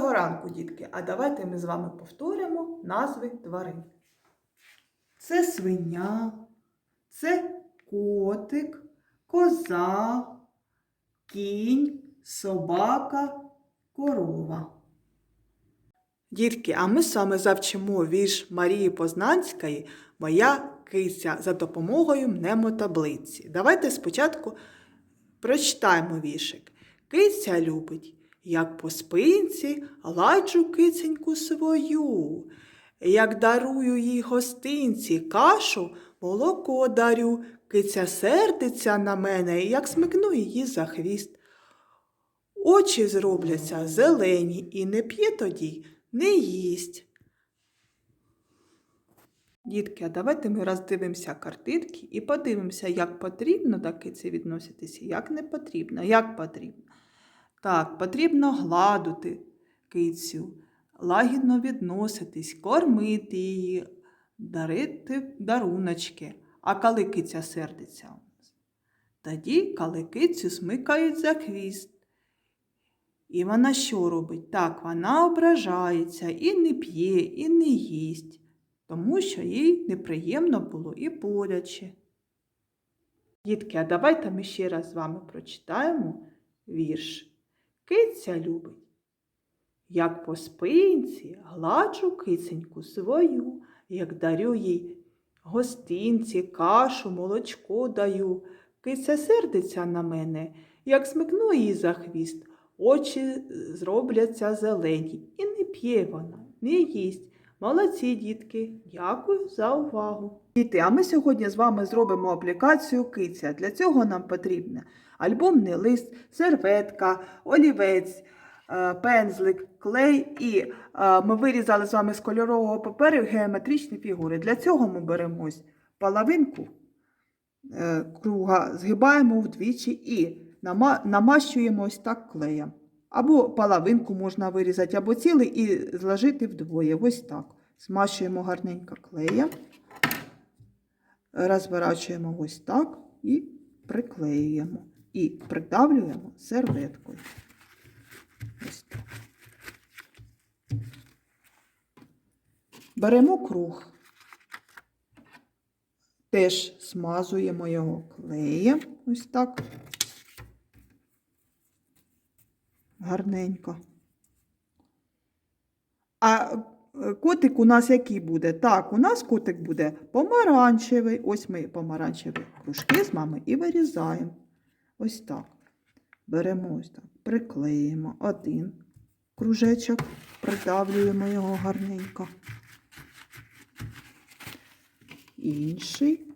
Доброго ранку, дітки! А давайте ми з вами повторимо назви тварин. Це свиня, це котик, коза, кінь, собака, корова. Дітки, а ми саме завчимо вірш Марії Познанської Моя киця за допомогою мнемотаблиці. Давайте спочатку прочитаємо віршик. Киця любить, як по спинці ладжу киценьку свою, як дарую їй гостинці, кашу, молоко дарю, киця сердиться на мене, як смикну її за хвіст. Очі зробляться зелені і не п'є тоді, не їсть. Дітки, а давайте ми роздивимося картинки і подивимося, як потрібно до киці відноситися, як не потрібно, як потрібно. Так, потрібно гладити кицю, лагідно відноситись, кормити її, дарити даруночки. А коли киця сердиться? Тоді, коли кицю смикають за хвіст. І вона що робить? Так, вона ображається і не п'є, і не їсть, тому що їй неприємно було і боляче. Дітки, а давайте ми ще раз з вами прочитаємо вірш. Киця любить. Як по спинці гладжу киценьку свою, як дарю їй гостинці, кашу, молочко даю. Киця сердиться на мене, як смикну її за хвіст, очі зробляться зелені. І не п'є вона, не їсть. Молодці, дітки, дякую за увагу. Діти, а ми сьогодні з вами зробимо аплікацію киця. Для цього нам потрібно альбомний лист, серветка, олівець, е, пензлик, клей і е, ми вирізали з вами з кольорового паперу геометричні фігури. Для цього ми беремо ось половинку е, круга, згибаємо вдвічі і намащуємо ось так клеєм. Або половинку можна вирізати, або цілий і зложити вдвоє. Ось так. Змащуємо гарненько клеєм, розворачуємо ось так і приклеюємо. І придавлюємо серветкою. Ось так. Беремо круг. Теж смазуємо його клеєм. Ось так. Гарненько. А е, котик у нас який буде? Так, у нас котик буде помаранчевий. Ось ми помаранчеві кружки з мами і вирізаємо. Ось так. Беремо ось так, приклеїмо один кружечок, придавлюємо його гарненько. Інший.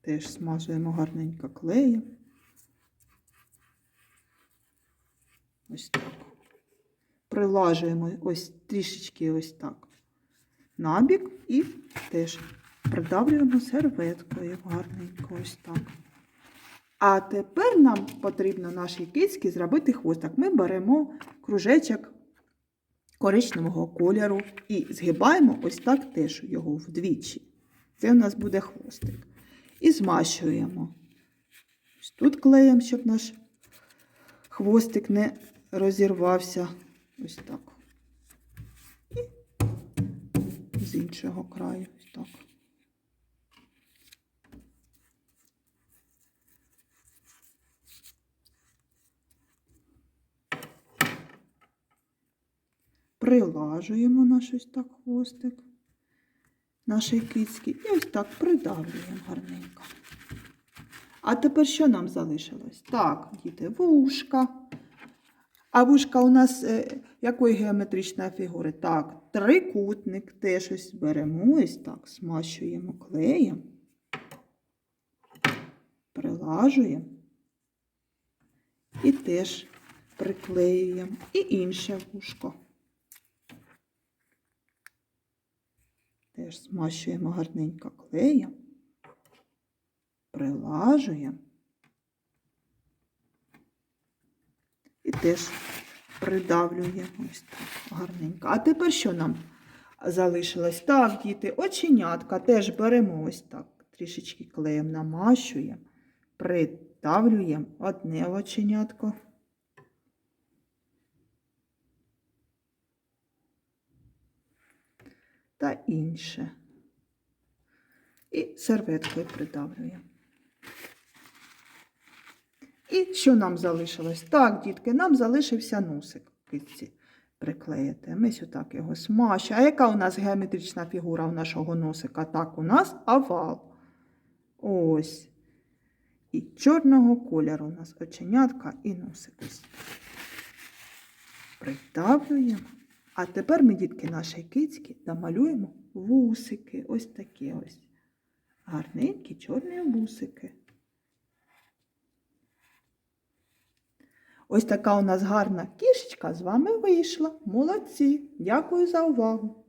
Теж смазуємо гарненько клеєм. Ось так. Прилажуємо ось трішечки ось так набік і теж придавлюємо серветкою гарненько ось так. А тепер нам потрібно нашій кицьці зробити хвостик. Ми беремо кружечок коричневого кольору і згибаємо ось так теж його вдвічі. Це у нас буде хвостик. І змащуємо. Ось тут клеєм, щоб наш хвостик не розірвався. Ось так. І з іншого краю. Ось так. Прилажуємо наш ось так хвостик нашої кицьки і ось так придавлюємо гарненько. А тепер що нам залишилось? Так, діти, вушка. А вушка у нас е, якої геометричної фігури? Так, трикутник теж ось беремо, ось так, смащуємо клеєм, прилажуємо і теж приклеюємо. І інше вушко. Теж змащуємо гарненько клеєм, прилажуємо і теж придавлюємо ось так гарненько. А тепер що нам залишилось? Так, діти, оченятка теж беремо ось так, трішечки клеєм намащуємо, Придавлюємо одне оченятко. Та інше. І серветкою придавлюємо. І що нам залишилось? Так, дітки, нам залишився носик китці приклеїти. Ми сюди його смащуємо. А яка у нас геометрична фігура у нашого носика? Так, у нас овал. Ось. І чорного кольору у нас оченятка і носик. Придавлюємо. А тепер ми, дітки, наші кицьки намалюємо вусики. Ось такі ось. Гарненькі чорні вусики. Ось така у нас гарна кішечка з вами вийшла. Молодці! Дякую за увагу!